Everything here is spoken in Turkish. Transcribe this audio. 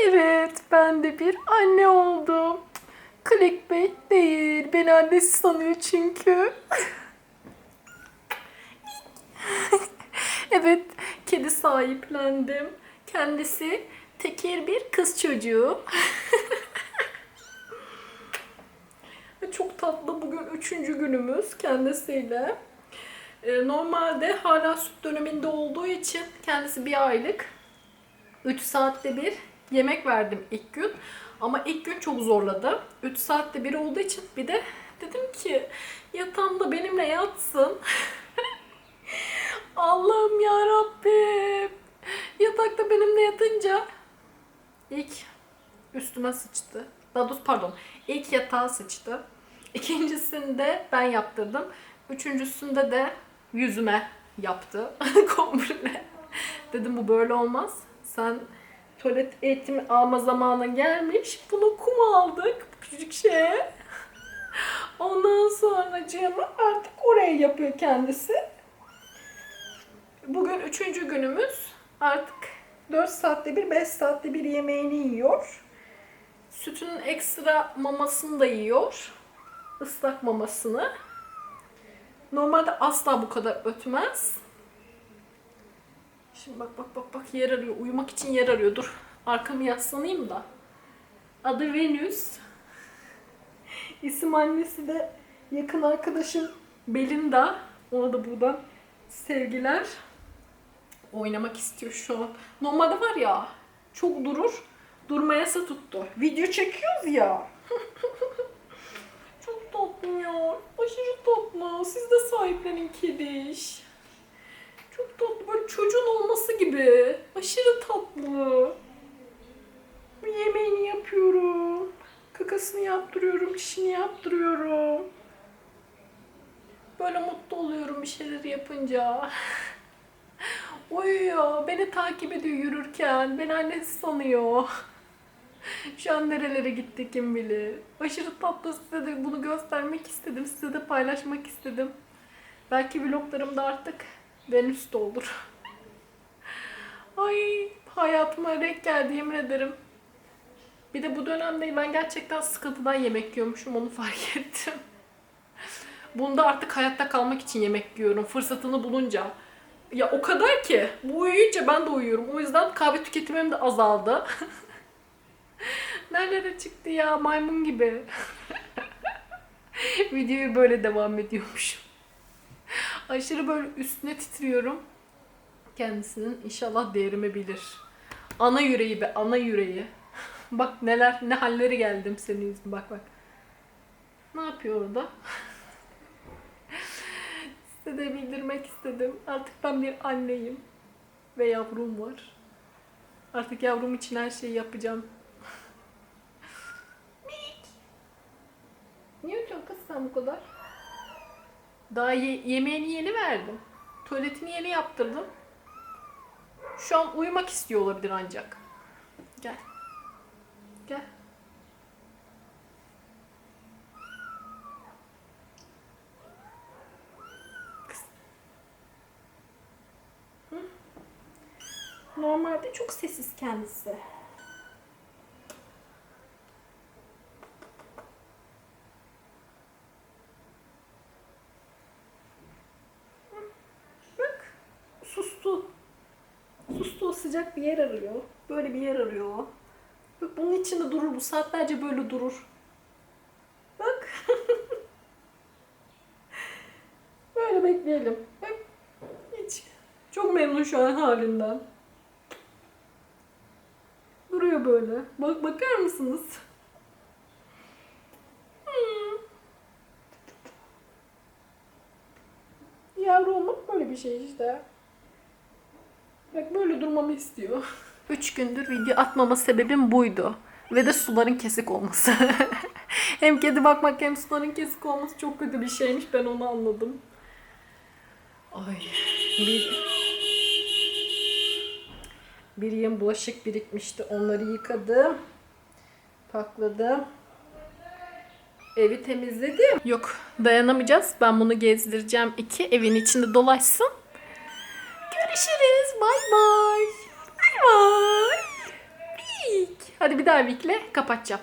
Evet, ben de bir anne oldum. Clickbait değil, beni annesi sanıyor çünkü. evet, kedi sahiplendim. Kendisi tekir bir kız çocuğu. Çok tatlı. Bugün üçüncü günümüz kendisiyle. Ee, Normalde hala süt döneminde olduğu için kendisi bir aylık. 3 saatte bir yemek verdim ilk gün. Ama ilk gün çok zorladı. 3 saatte bir olduğu için bir de dedim ki yatağımda benimle yatsın. Allah'ım ya Rabbim. Yatakta benimle yatınca ilk üstüme sıçtı. Daha doğrusu pardon. İlk yatağa sıçtı. İkincisinde ben yaptırdım. Üçüncüsünde de yüzüme yaptı. Komple. Dedim bu böyle olmaz. Sen tuvalet eğitimi alma zamanı gelmiş. Buna kum aldık. Küçük şeye. Ondan sonra artık oraya yapıyor kendisi. Bugün üçüncü günümüz. Artık 4 saatte bir, 5 saatte bir yemeğini yiyor. Sütünün ekstra mamasını da yiyor. Islak mamasını. Normalde asla bu kadar ötmez. Şimdi bak bak bak bak yer arıyor. Uyumak için yer arıyor. Dur arkamı yaslanayım da. Adı Venüs. İsim annesi de yakın arkadaşım Belinda. Ona da buradan sevgiler. Oynamak istiyor şu an. Normalde var ya çok durur. Durma yasa tuttu. Video çekiyoruz ya. çok tatlı ya. Aşırı tatlı. Siz de sahiplenin kediş. Çok tatlı. Böyle çocuğun olması gibi. Aşırı tatlı. Yemeğini yapıyorum. Kakasını yaptırıyorum. Çişini yaptırıyorum. Böyle mutlu oluyorum bir şeyler yapınca. Uyuyor. Beni takip ediyor yürürken. Beni annesi sanıyor. Şu an nerelere gitti kim bilir. Aşırı tatlı size de bunu göstermek istedim. Size de paylaşmak istedim. Belki vloglarımda artık Venüs de olur. Ay hayatıma renk geldi yemin ederim. Bir de bu dönemde ben gerçekten sıkıntıdan yemek yiyormuşum onu fark ettim. Bunda artık hayatta kalmak için yemek yiyorum fırsatını bulunca. Ya o kadar ki bu uyuyunca ben de uyuyorum. O yüzden kahve tüketimim de azaldı. Nerelere çıktı ya maymun gibi. Videoyu böyle devam ediyormuşum. Aşırı böyle üstüne titriyorum. Kendisinin inşallah değerimi bilir. Ana yüreği be ana yüreği. bak neler ne halleri geldim senin yüzünden bak bak. Ne yapıyor orada? Size de bildirmek istedim. Artık ben bir anneyim. Ve yavrum var. Artık yavrum için her şeyi yapacağım. Mik. Niye ötüyorsun kız sen bu kadar? Daha ye- yemeğini yeni verdim. Tuvaletini yeni yaptırdım. Şu an uyumak istiyor olabilir ancak. Gel. Gel. Normalde çok sessiz kendisi. Bak sustu. Sustu o sıcak bir yer arıyor. Böyle bir yer arıyor. o. Bunun içinde durur bu saatlerce böyle durur. Bak. böyle bekleyelim. Hiç. Çok memnun şu an halinden. Duruyor böyle. Bak bakar mısınız? Hmm. Yavru olmak böyle bir şey işte. Bak böyle durmamı istiyor. Üç gündür video atmama sebebim buydu. Ve de suların kesik olması. hem kedi bakmak hem suların kesik olması çok kötü bir şeymiş. Ben onu anladım. Ay bir bir yığın bulaşık birikmişti. Onları yıkadım. Pakladım. Evi temizledim. Yok dayanamayacağız. Ben bunu gezdireceğim. iki evin içinde dolaşsın. Görüşürüz. Bay bay. Bay bay. Hadi bir daha vikle kapatacağım.